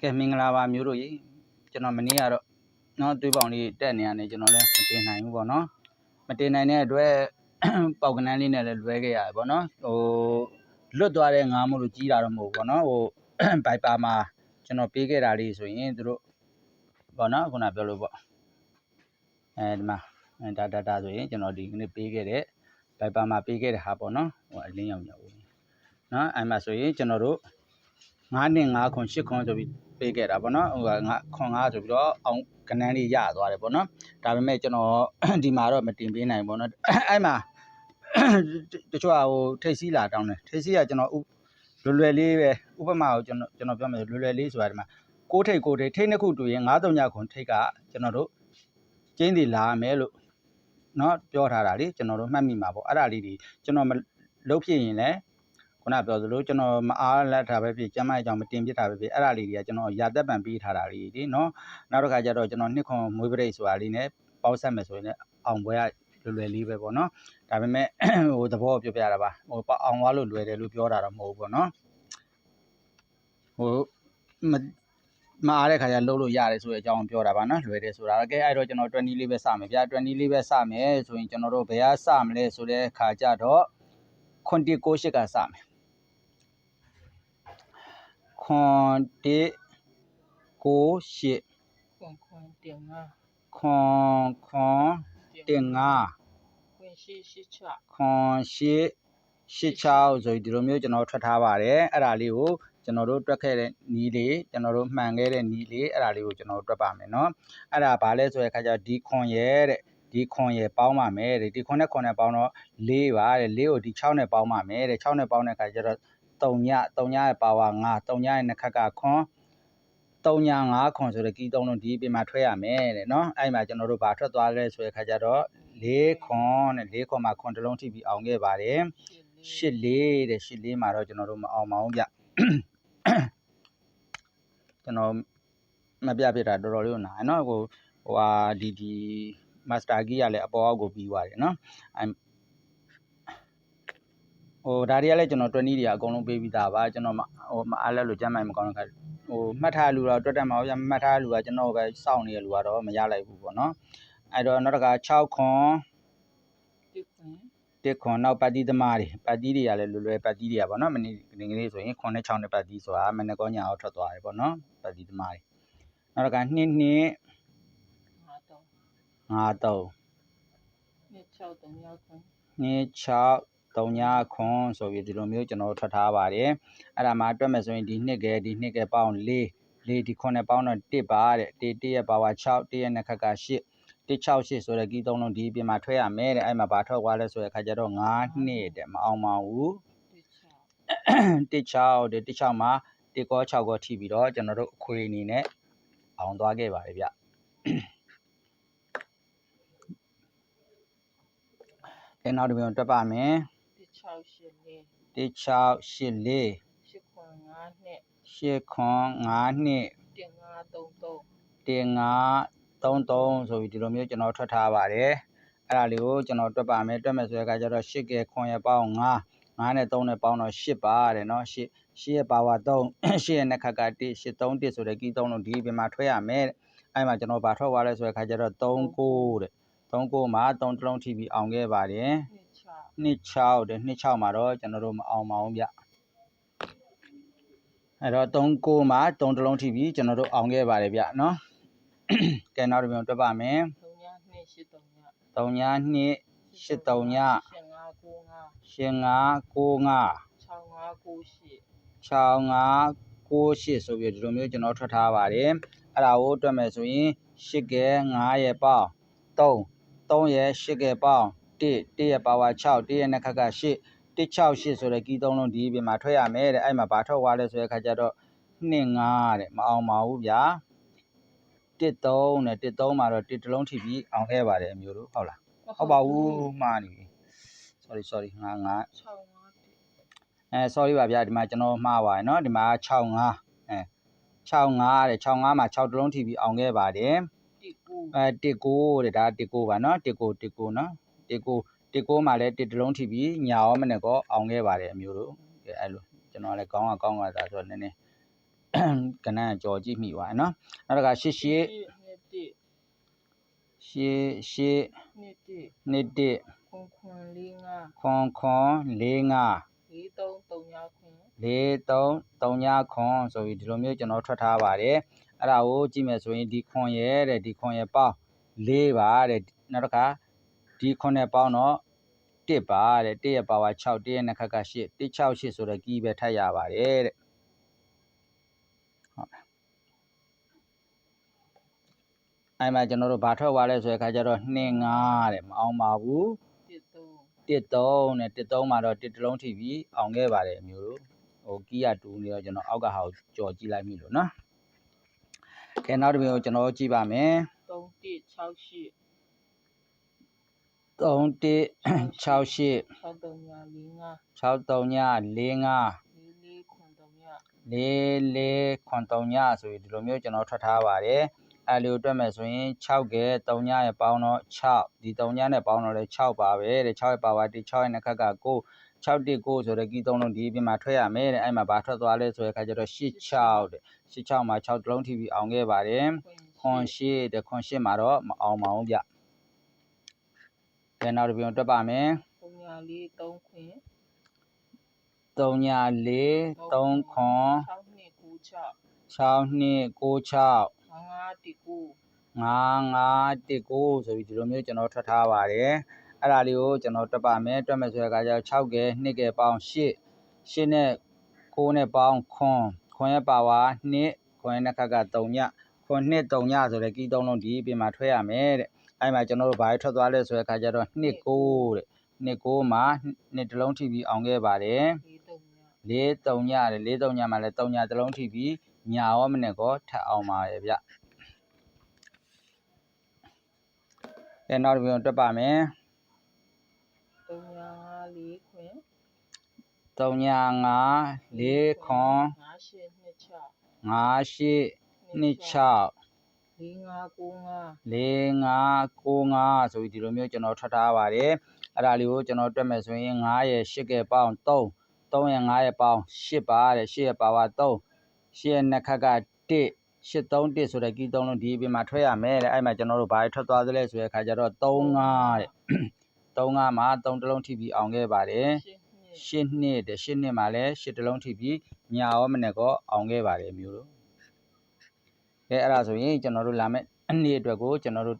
ကဲမင်္ဂလာပါမျိုးတို့ရေကျွန်တော်မနေ့ကတော့เนาะတွေးပေါင်လေးတက်နေရတယ်ကျွန်တော်လည်းမတင်နိုင်ဘူးပေါ့နော်မတင်နိုင်တဲ့အတွက် ပေါက်ကနန်းလေးနဲ့လည်းလွဲခဲ့ရတယ်ပေါ့နော်ဟိုလွတ်သွားတဲ့ငါးမို့လို့ကြီးတာတော့မဟုတ်ဘူးပေါ့နော်ဟို ဘိုက်ပါမှာကျွန်တော်ပေးခဲ့တာလေးဆိုရင်သူတို့ပေါ့နော်ခုနပြောလို့ပေါ့အဲဒီမှာအဲဒါဒါဒါဆိုရင်ကျွန်တော်ဒီကနေ့ပေးခဲ့တဲ့ဘိုက်ပါမှာပေးခဲ့တဲ့ဟာပေါ့နော်ဟိုအလင်းရောက်ရောက်နော်အဲမှာဆိုရင်ကျွန်တော်တို့ 9နှစ်9ခွန်10ခွန်ဆိုပြီးပေးခဲ့တာပေါ့နော်ဟိုကငါခွန်9ဆိုပြီးတော့အောင်ကနန်းလေးရသွားတယ်ပေါ့နော်ဒါပေမဲ့ကျွန်တော် ဒီမှာတော့မတင်ပေးနိုင်ဘူးပေါ့နော်အဲ့မှာ တချို့ကဟိုထိတ်စီးလာတောင်းတယ်ထိတ်စီးကကျွန်တော်ဥလွယ်လွယ်လေးပဲဥပမာကိုကျွန်တော်ကျွန်တော်ပြောမယ်လွယ်လွယ်လေးဆိုတာဒီမှာကိုးထိတ်ကိုးထိတ်ထိတ်နှစ်ခုတူရင်9 3ညခွန်ထိတ်ကကျွန်တော်တို့ကျင်းစီလာမယ်လို့เนาะပြောထားတာလေကျွန်တော်တို့မှတ်မိမှာပေါ့အဲ့ဒါလေးဒီကျွန်တော်မလုပ်ဖြစ်ရင်လည်း ခုနပြောသလိုကျွန်တော်မအားလက်ထားပဲဖြစ်ကျမ်းမအကြောင်းမတင်ပြထားပဲဖြစ်အဲ့ဒါလေးတွေကကျွန်တော်ရာသက်ပံပေးထားတာလေးဒီနော်နောက်တစ်ခါကျတော့ကျွန်တော်နှစ်ခွန်မွေးပရိတ်ဆိုတာလေးနဲ့ပေါက်ဆက်မယ်ဆိုရင်လည်းအောင်ပွဲကလွယ်လွယ်လေးပဲပေါ့နော်ဒါပေမဲ့ဟိုသဘောပြောပြတာပါဟိုအောင်သွားလို့လွယ်တယ်လို့ပြောတာတော့မဟုတ်ဘူးပေါ့နော်ဟိုမမအားတဲ့ခါကျလှုပ်လို့ရတယ်ဆိုတဲ့အကြောင်းပြောတာပါနော်လွယ်တယ်ဆိုတာကဲအဲ့တော့ကျွန်တော်20လေးပဲစမယ်ဗျာ20လေးပဲစမယ်ဆိုရင်ကျွန်တော်တို့ဘယ်ကစမလဲဆိုတဲ့ခါကျတော့ခွန်တီကိုရှိကစမယ် ခွန်တစ်ကိုရှစ်ခွန်ခွန်တင်ငါခွန်ခွန်တင်ငါခွန်ရှိရှိချခွန်ရှိရှိချောက်ဆိုဒီလိုမျိုးကျွန်တော်ထွက်ထားပါတယ်အဲ့ဒါလေးကိုကျွန်တော်တို့တွက်ခဲ့တဲ့နီးလေးကျွန်တော်တို့မှန်ခဲ့တဲ့နီးလေးအဲ့ဒါလေးကိုကျွန်တော်တို့တွက်ပါမယ်เนาะအဲ့ဒါဘာလဲဆိုတဲ့အခါကျဒီခွန်ရဲ့တဲ့ဒီခွန်ရယ်ပေါင်းပါမယ်တဲ့ဒီခွန်နဲ့ခွန်နဲ့ပေါင်းတော့၄ပါတဲ့၄ကိုဒီ6နဲ့ပေါင်းပါမယ်တဲ့6နဲ့ပေါင်းတဲ့အခါကျတော့ 3ည3ညရဲ့ပါဝါ5 3ညရဲ့နှစ်ခက်ကခွန်3ည5ခွန်ဆိုတဲ့ကီးသုံးလုံးဒီပြင်မှာထွက်ရမယ်တဲ့နော်အဲ့မှာကျွန်တော်တို့ဘာထွက်သွားလဲဆိုတဲ့ခါကျတော့၄ခွန်တဲ့၄ခွန်မှာခွန်တစ်လုံးထိပြီးအောင်ခဲ့ပါတယ်၈၄တဲ့၈၄မှာတော့ကျွန်တော်တို့မအောင်ပါဘူးဗျကျွန်တော်မပြပြတာတော်တော်လေးကိုနားနော်ဟိုဟိုဟာဒီဒီ master key ကလည်းအပေါ်အောက်ကိုပြီးသွားတယ်နော် ဟိုဒါတွေကလည်းကျွန်တော်20တွေကအကုန်လုံးပေးပြီးသားပါကျွန်တော်ဟိုအားလည်းလို့ကျမ်းမိုင်မကောင်းတဲ့ခါဟိုမှတ်ထားလူတော့တွက်တက်မှာဗျာမှတ်ထားလူကကျွန်တော်ပဲစောင့်နေတဲ့လူကတော့မရလိုက်ဘူးပေါ့နော်အဲ့တော့နောက်တစ်ခါ6ခွန်တက်ခွန်နောက်ပတ်တိသမားတွေပတ်တိတွေကလည်းလွယ်လွယ်ပတ်တိတွေကပေါ့နော်မနေ့ကလေးဆိုရင်9နဲ့6နဲ့ပတ်တိဆိုတာမနေ့ကောညအောင်ထွက်သွားတယ်ပေါ့နော်ပတ်တိသမားတွေနောက်တစ်ခါ2 2 5 3 5 3 2 6 3 6 3 2 6 3ညခွန်ဆိုပြီးဒီလိုမျိုးကျွန်တော်ထွက်ထားပါတယ်အဲ့ဒါမှတွက်မယ်ဆိုရင်ဒီနှစ်ကဲဒီနှစ်ကဲပေါင်း4 4ဒီခွန်နဲ့ပေါင်းတော့1ပါတဲ့1 1ရဲ့ပါဝါ6 1ရဲ့နှစ်ခက်က8 168ဆိုတဲ့ကီးသုံးလုံးဒီအပြင်မှာထွက်ရမယ်တဲ့အဲ့မှာဘာထွက်သွားလဲဆိုတဲ့အခါကျတော့9နှစ်တဲ့မအောင်ပါဘူး对敲，16တဲ့16မှာ1ကော6ကောထိပြီးတော့ကျွန်တော်တို့အခွေအနေနဲ့အောင်သွားခဲ့ပါတယ်ဗျအဲနောက်တစ်ပြန်တွက်ပါမယ် 168နဲ့1684 895နဲ့895နှစ်1533 1533ဆိုပြီးဒီလိုမျိုးကျွန်တော်ထွက်ထားပါတယ်အဲ့ဒါလေးကိုကျွန်တော်တွက်ပါမယ်တွက်မယ်ဆိုတဲ့အခါကျတော့8ကဲ9ရပေါင်း9 9နဲ့3နဲ့ပေါင်းတော့8ပါတယ်เนาะ8 8ရဲ့ပါဝါ3 8ရဲ့နှက်ခက်က1 8 3 1ဆိုတဲ့ကီး3လုံးဒီပြင်မှာထွက်ရမယ်အဲ့မှာကျွန်တော်ဗာထွက်သွားလဲဆိုတဲ့အခါကျတော့3 9တဲ့3 9မှာ3တလုံးထိပြီးအောင်ခဲ့ပါတယ် 26ဟုတ်တယ်26မှာတော့ကျွန်တော်တို့မအောင်ပါဘူးဗျအဲ့တော့39မှာ3တလုံးထိပြီကျွန်တော်တို့အောင်ခဲ့ပါတယ်ဗျနော်ကဲနောက်တစ်ပြန်တွက်ပါမယ်3ည2 8 3ည3ည2 8 3ည8595 6598 6598ဆိုပြီးဒီလိုမျိုးကျွန်တော်ထွက်ထားပါတယ်အဲ့ဒါကိုတွက်မယ်ဆိုရင်8ကဲ9ရဲ့ပေါင်း3 3ရဲ့8ကဲပေါင်း 1 1ရဲ့ power 6 1ရဲ့နှစ်ခါက8 168ဆိုတဲ့ကီးသုံးလုံးဒီပြင်မှာထွက်ရမယ်တဲ့အဲ့မှာဘာထွက်သွားလဲဆိုတဲ့ခါကျတော့25တဲ့မအောင်ပါဘူးဗျာ13နဲ့13မှာတော့1တလုံးထိပြီးအောင်ခဲ့ပါတယ်အမျိုးတို့ဟုတ်လားဟုတ်ပါဘူးမှားနေပြီ sorry sorry ငါငါ65အဲ sorry ပါဗျာဒီမှာကျွန်တော်မှားပါတယ်เนาะဒီမှာ65အဲ65တဲ့65မှာ6တလုံးထိပြီးအောင်ခဲ့ပါတယ်19အဲ19တဲ့ဒါ19ပါเนาะ19 19เนาะ 19 19မှာလည်း1တလုံးထိပြီးညာရောမနဲ့ကောအောင်ခဲ့ပါတယ်အမျိုးတို့ကဲအဲ့လိုကျွန်တော်လည်းကောင်းကကောင်းကသာဆိုတော့နည်းနည်းကနန်းကြော်ကြည့်မိပါနော်နောက်တစ်ခါရှစ်ရှစ်နှစ်တစ်ရှစ်ရှစ်နှစ်တစ်နှစ်တစ်ခွန်ခွန်လေးငါခွန်ခွန်လေးငါလေးသုံးသုံးညာခွန်လေးသုံးသုံးညခွန်ဆိုပြီးဒီလိုမျိုးကျွန်တော်ထွက်ထားပါတယ်အဲ့ဒါကိုကြည့်မယ်ဆိုရင်ဒီခွန်ရဲ့တဲ့ဒီခွန်ရဲ့ပေါင်း၄ပါတဲ့နောက်တစ်ခါ ဒီခွန်ရဲ့ပေါင်းတော့1ပါတဲ့1ရဲ့ပါဝါ6 1ရဲ့နှစ်ခက်က8 168ဆိုတော့ကီးပဲထပ်ရပါတယ်တဲ့ဟုတ်လားအဲ့မှာကျွန်တော်တို့ဘာထွက်သွားလဲဆိုတဲ့အခါကျတော့2 5တဲ့မအောင်ပါဘူးတစ်သုံး13နဲ့13မှာတော့တစ်တလုံးထိပြီးအောင်ခဲ့ပါတယ်အမျိုးတို့ဟိုကီးရတူနေတော့ကျွန်တော်အောက်ကဟာကိုကြော်ကြည့်လိုက်ပြီလို့နော်ကဲနောက်တစ်မျိုးကျွန်တော်ကြည့်ပါမယ်သုံး တစ်6ရှစ်3 1 6 8 6သုံးညာလေးငါ6 3ည4 5လေးလေးခွန်သုံးညာ4 4ခွန်3ညဆိုပြီးဒီလိုမျိုးကျွန်တော်ထွက်ထားပါတယ်အဲလိုတွက်မယ်ဆိုရင်6ကဲ3ညရဲ့ပေါင်းတော့6ဒီ3ညနဲ့ပေါင်းတော့လဲ6ပါပဲတဲ့6ရဲ့ပါဝါ1 6ရဲ့နှစ်ခက်က9 6တစ်9ဆိုတော့ကီး3လုံးဒီအပြင်မှာထွက်ရမယ်တဲ့အဲ့မှာဘာထွက်သွားလဲဆိုတဲ့အခါကျတော့8 6တဲ့8 6မှာ6တလုံးထိပြီးအောင်ခဲ့ပါတယ်ခွန်ရှိတဲ့ခွန်ရှိမှာတော့မအောင်ပါဘူးဗျ။ ကဲနောက်တစ်ပြုံတွက်ပါမယ်သုံးညာလေးသုံးခွင်။3ည4 3ခွန်6နှစ်9 6 6နှစ်6 6ငါးတစ်ကို5 5 1 9ဆိုပြီးဒီလိုမျိုးကျွန်တော်ထွက်ထားပါတယ်။အဲ့ဒါလေးကိုကျွန်တော်တွက်ပါမယ်။တွက်မယ်ဆိုတဲ့အခါကျတော့6ကဲ2ကဲပေါင်း8 8နဲ့9နဲ့ပေါင်းခွန်ခွန်ရဲ့ပါဝါ2ခွန်ရဲ့နှစ်ခက်က3ညခွန်2 3ညဆိုတဲ့ကီး3လုံးဒီပြင်မှာထွက်ရမယ်တဲ့။ အဲ့မှာကျွန်တော်တို့ဘာထွက်သွားလဲဆိုတဲ့အခါကျတော့2 9တဲ့2 9မှာ2တစ်လုံးထိပြီးအောင်ခဲ့ပါတယ်လေးသုံးညာ4 3ညတယ်4 3ညမှာလည်း3ညတစ်လုံးထိပြီးညာရောမနဲ့ကောထပ်အောင်ပါရဲ့ဗျ။အဲနောက်တစ်ပြုံတွက်ပါမယ်သုံးညာငါးလေးခွင်3ည5 4ခွန်ငါးရှစ်နှ စ်6 5 8 2 6လေးငါးကိုငါး4 5 9 5ဆိုပြီးဒီလိုမျိုးကျွန်တော်ထွက်ထားပါတယ်အဲ့ဒါလေးကိုကျွန်တော်တွက်မယ်ဆိုရင်9ရဲ့8ကဲပေါင်း3 3ရဲ့9ရဲ့ပေါင်း8ပါတဲ့8ရဲ့ပါဝါ3 8ရဲ့နှစ်ခက်က1 8 3 1ဆိုတဲ့ကီး3လုံးဒီအပြင်မှာထွက်ရမယ်တဲ့အဲ့မှာကျွန်တော်တို့ဘာထွက်သွားသလဲဆိုတဲ့အခါကျတော့3 5တဲ့3 5မှာ3တလုံးထိပြီးအောင်ခဲ့ပါတယ်ရှစ်နှစ်8နှစ်တဲ့8နှစ်မှာလည်း8တလုံးထိပြီးညာရောမနဲ့ကောအောင်ခဲ့ပါတယ်မျိုးတို့ ကဲအဲ့ဒါဆိုရင်ကျွန်တော်တို့လာမယ့်အနည်းအတွက်ကိုကျွန်တော်တို့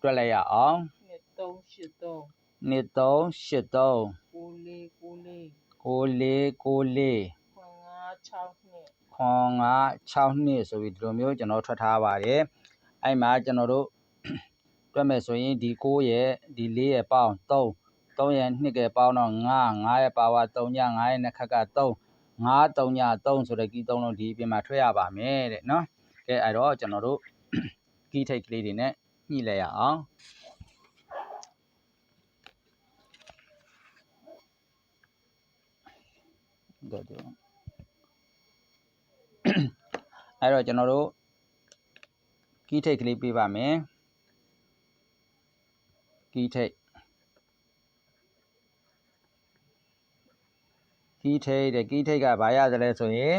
တွက်လိုက်ရအောင်နှစ်သုံးရှစ်သုံးနှစ်3 8 3ကိုလေးကိုလေး9 4 9 4ခွန်ငါး6နှစ်ခွန်ငါ6နှစ်ဆိုပြီးဒီလိုမျိုးကျွန်တော်ထွက်ထားပါတယ်အဲ့မှာကျွန်တော်တို့တွက်မယ်ဆိုရင်ဒီ9ရဲ့ဒီ4ရဲ့ပေါင်း3 3ရဲ့2ကပေါင်းတော့9 9ရဲ့ပါဝါ3ည9ရဲ့နှစ်ခက်က3 9 3ည3ဆိုတဲ့ကီး3လုံးဒီအပြင်မှာထွက်ရပါမယ်တဲ့နော် ကဲအဲ့တော့ကျွန်တော်တို့ကီးထိတ်ကလေးတွေနဲ့ညှိလိုက်ရအောင်တော့တော့အဲ့တော့ကျွန်တော်တို့ကီးထိတ်ကလေးပေးပါမယ်ကီးထိတ်ကီးထိတ်တဲ့ကီးထိတ်ကဘာရသလဲဆိုရင်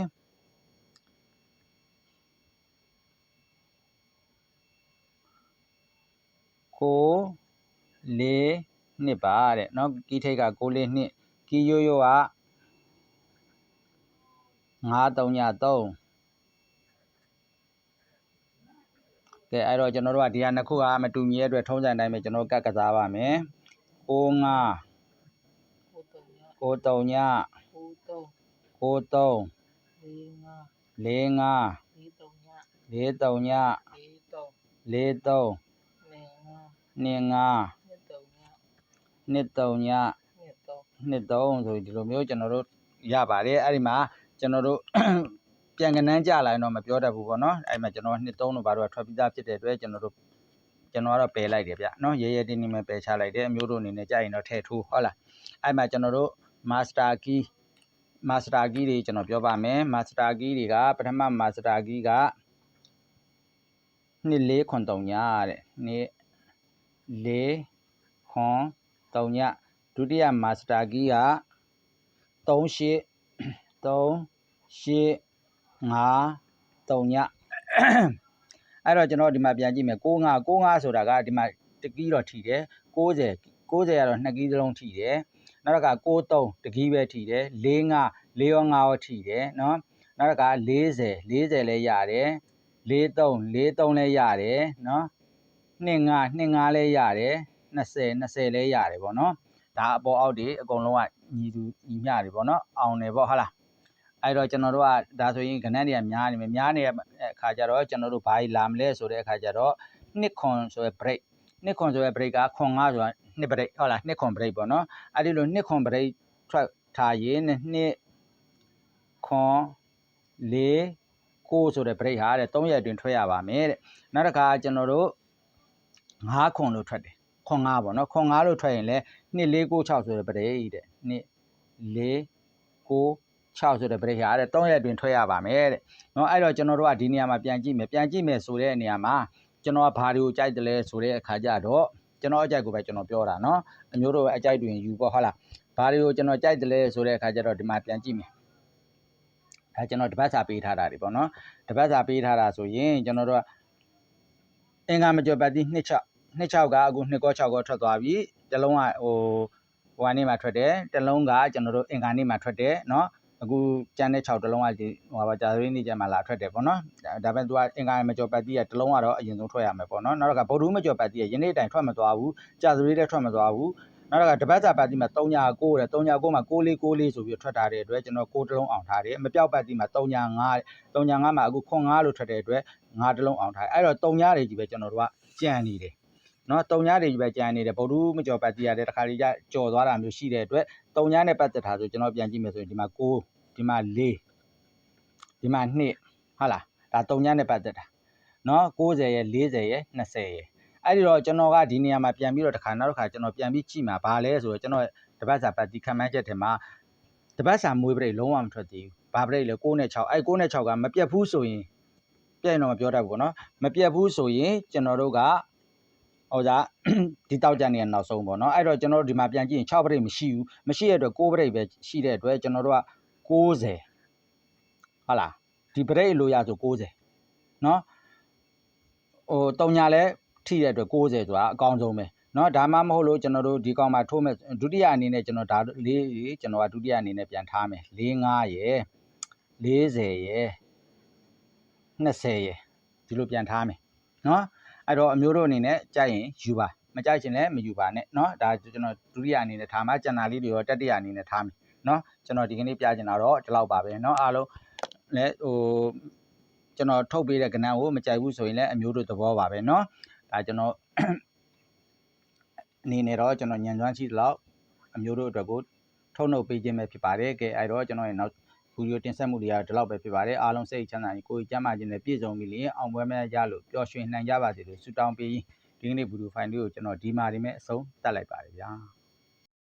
ကိုလေးနှစ်ပါတဲ့เนาะကီးထိတ်ကကိုလေးနှစ်ကီးရိုးရိုးက9 3ည3 ကဲအဲ့တော့ကျွန်တော်တို့ကဒီဟာနှစ်ခုကမတူညီတဲ့အတွက်ထုံးစံတိုင်းပဲကျွန်တော်ကတ်ကစားပါမယ်။65 ကိုသုံးညာ 93 ကိုသုံး 93 လေးငါး 45 လေးသုံးညာ 43 လေးသုံး43နေငါး25နှစ်သုံးညာ23နှစ်သုံး23ဆိုဒီလိုမျိုးကျွန်တော်တို့ရပါတယ်အဲ့ဒီမှာကျွန်တော်တို့ပြန်ကနန်းကြလာရင်တော့မပြောတတ်ဘူးပေါ့နော်အဲ့မှာကျွန်တော်နှစ်သုံးတို့ဘာလို့ထွက်ပြီးသားဖြစ်တဲ့အတွက်ကျွန်တော်တို့ကျွန်တော်ကတော့ပယ်လိုက်တယ်ဗျနော်ရဲရဲတင်းတင်းပဲပယ်ချလိုက်တယ်အမျိုးတို့အနေနဲ့ကြာရင်တော့ထည့်ထိုးဟုတ်လားအဲ့မှာကျွန်တော်တို့ master key master key တွေကျွန်တော်ပြောပါမယ် master key တွေကပထမ master key ကနှစ်လေးခွန်တုံညာတဲ့နှစ် လေးခွန်တုံညာဒုတိယ master key က38 3 8 5 3ညအဲ့တော့ကျွန်တော်ဒီမှာပြန်ကြည့်မယ်65 65ဆိုတာကဒီမှာတကီးတော့ထိတယ်60 60ကတော့2ကီးသလုံးထိတယ်နောက်တစ်ခါ63တကီးပဲထိတယ်45 4ရော5ရောထိတယ်နော်နောက်တစ်ခါ40 40လည်းရတယ်43 43လည်းရတယ်နော် 25 25လည်းရတယ်20 20လည်းရတယ်ဗောနော်ဒါအပေါ်အောက်တွေအကုန်လုံးကညီသူညီမျှတွေဗောနော်အောင်တယ်ဗောဟုတ်လားအဲ့တော့ကျွန်တော်တို့ကဒါဆိုရင်ခဏတွေကများနေမယ်များနေတဲ့အခါကျတော့ကျွန်တော်တို့ဘာကြီးလာမလဲဆိုတဲ့အခါကျတော့နှစ်ခွန်ဆိုရယ် break နှစ်ခွန်ဆိုရယ် break ကခွန်5ဆိုတာနှစ် break ဟုတ်လားနှစ်ခွန် break ပေါ့နော်အဲ့ဒီလိုနှစ်ခွန် break ထွက်ထားရင်နှစ်ခွန်၄ကိုဆိုတဲ့ break ဟာတဲ့3ရက်အတွင်းထွက်ရပါမယ်တဲ့နောက်တစ်ခါကျွန်တော်တို့ 9ခွန်လို့ထွက်တယ်ခွန်9ပေါ့နော်ခွန်9လို့ထွက်ရင်လည်း2496ဆိုတဲ့ပရိတ်တဲ့2496ဆိုတဲ့ပရိတ်ဟာတဲ့3ရက်တွင်ထွက်ရပါမယ်တဲ့နော်အဲ့တော့ကျွန်တော်တို့ကဒီနေရာမှာပြန်ကြည့်မယ်ပြန်ကြည့်မယ်ဆိုတဲ့နေရာမှာကျွန်တော်ကဘာတွေကိုကြိုက်တယ်လဲဆိုတဲ့အခါကျတော့ကျွန်တော်အကြိုက်ကိုပဲကျွန်တော်ပြောတာနော်အမျိုးတို့ပဲအကြိုက်တွင်ယူပေါ့ဟုတ်လားဘာတွေကိုကျွန်တော်ကြိုက်တယ်လဲဆိုတဲ့အခါကျတော့ဒီမှာပြန်ကြည့်မယ်ဒါကျွန်တော်တပတ်စာပေးထားတာတွေပေါ့နော်တပတ်စာပေးထားတာဆိုရင်ကျွန်တော်တို့ကအင်္ဂါမကျော်ပတ်တိနှစ်ချက် 26ကအခု2ကော6ကောထွက်သွားပြီတစ်လုံးကဟိုဟိုကနေမှထွက်တယ်တစ်လုံးကကျွန်တော်တို့အင်္ဂါနေ့မှထွက်တယ်เนาะ အခုကျန်တဲ့6တလုံးကဒီဟိုပါကြာသပတေးနေ့ကျမှလာထွက်တယ်ပေါ့နော်ဒါပေမဲ့ तू ကအင်္ဂါမကျော်ပတ်တိကတလုံးကတော့အရင်ဆုံးထွက်ရမယ်ပေါ့နော်နောက်တော့ကဗုဒ္ဓမကျော်ပတ်တိကယနေ့တိုင်ထွက်မသွားဘူးကြာသပတေးလည်းထွက်မသွားဘူးနောက်တော့ကတပတ်စာပတ်တိမှာ3ညာ9တဲ့3ညာ9မှာ6လေး6လေးဆိုပြီးထွက်ထားတဲ့အတွက်ကျွန်တော်6တလုံးအောင်ထားတယ်မပြောက်ပတ်တိမှာ3ညာ9 3ညာ9မှာအခုခွန်9လို့ထွက်တဲ့အတွက်9တလုံးအောင်ထားအဲ့တော့3ညာတွေကြီးပဲကျွန်တော်တို့ကကြံနေတယ် နော်တုံညာတွေကြီးပဲကြံနေတယ်ဗုဒ္ဓမကျော်ပတ်တိရတယ်တခါလေးကျကြော်သွားတာမျိုးရှိတဲ့အတွက်တုံညာနဲ့ပတ်သက်တာဆိုကျွန်တော်ပြန်ကြည့်မယ်ဆိုရင်ဒီမှာ9ဒီမှာ4ဒီမှာ2ဟုတ်လားဒါတုံညာနဲ့ပတ်သက်တာနော်90ရဲ့40ရဲ့20ရဲ့အဲ့ဒီတော့ကျွန်တော်ကဒီနေရာမှာပြန်ပြီးတော့တစ်ခါနောက်တစ်ခါကျွန်တော်ပြန်ပြီးကြည့်မှာဗာလဲဆိုတော့ကျွန်တော်တပတ်စာပတ်တိခံမှန်းချက်ထဲမှာတပတ်စာမွေးပရိတ်လုံးဝမထွက်သေးဘူးဘာပရိတ်လဲ6နဲ့6အဲ့6နဲ့6ကမပြတ်ဘူးဆိုရင်ပြည့်ရင်တော့မပြောတတ်ဘူးပေါ့နော်မပြတ်ဘူးဆိုရင်ကျွန်တော်တို့က ဟိုစားဒီတောက်ကြံနေရနောက်ဆုံးပေါ့နော်အဲ့တော့ကျွန်တော်တို့ဒီမှာပြန်ကြည့်ရင်6ပရိတ်မရှိဘူးမရှိတဲ့အတွက်6ပရိတ်ပဲရှိတဲ့အတွက်ကျွန်တော်တို့က60ဟုတ်လားဒီပရိတ်လိုရဆို60နော်ဟိုတုံညာလဲထိတဲ့အတွက်60ဆိုတာအကောင်းဆုံးပဲနော်ဒါမှမဟုတ်လို့ကျွန်တော်တို့ဒီကောင်မှာထိုးမဲ့ဒုတိယအနေနဲ့ကျွန်တော်ဒါလေးကျွန်တော်ကဒုတိယအနေနဲ့ပြန်ထားမယ်၄5ရယ်40ရယ်20ရယ်ဒီလိုပြန်ထားမယ်နော် အဲ့တော့အမျိုးတို့အနေနဲ့ကြိုက်ရင်ယူပါမကြိုက်ချင်လည်းမယူပါနဲ့เนาะဒါကျွန်တော်ဒုတိယအနေနဲ့ထားမှာကျန်တာလေးတွေရောတတိယအနေနဲ့ထားမယ်เนาะကျွန်တော်ဒီကနေ့ပြချင်တာတော့ဒီလောက်ပါပဲเนาะအားလုံးလည်းဟိုကျွန်တော်ထုတ်ပေးတဲ့ကဏ္ဍကိုမကြိုက်ဘူးဆိုရင်လည်းအမျိုးတို့သဘောပါပဲเนาะဒါကျွန်တော် အနေနဲ့တော့ကျွန်တော်ညံကျွမ်းရှိသလောက်အမျိုးတို့အတွက်ကိုထုတ်နှုတ်ပေးခြင်းပဲဖြစ်ပါတယ်ကဲအဲ့တော့ကျွန်တော်ရဲ့နောက် ဗီဒီယိုတင်ဆက်မှုတွေကဒီလောက်ပဲဖြစ်ပါတယ်အားလုံးစိတ်ချမ်းသာရင်ကိုယ်ကျမ်းမာခြင်းနဲ့ပြည့်စုံပြီလေအောင်ပွဲမဲ့ရလို့ပျော်ရွှင်နိုင်ကြပါစေလို့ဆုတောင်းပေးဒီကနေ့ဗီဒီယိုဖိုင်လေးကိုကျွန်တော်ဒီမှာဒီမဲ့အဆုံးတက်လိုက်ပါတယ်ဗျာ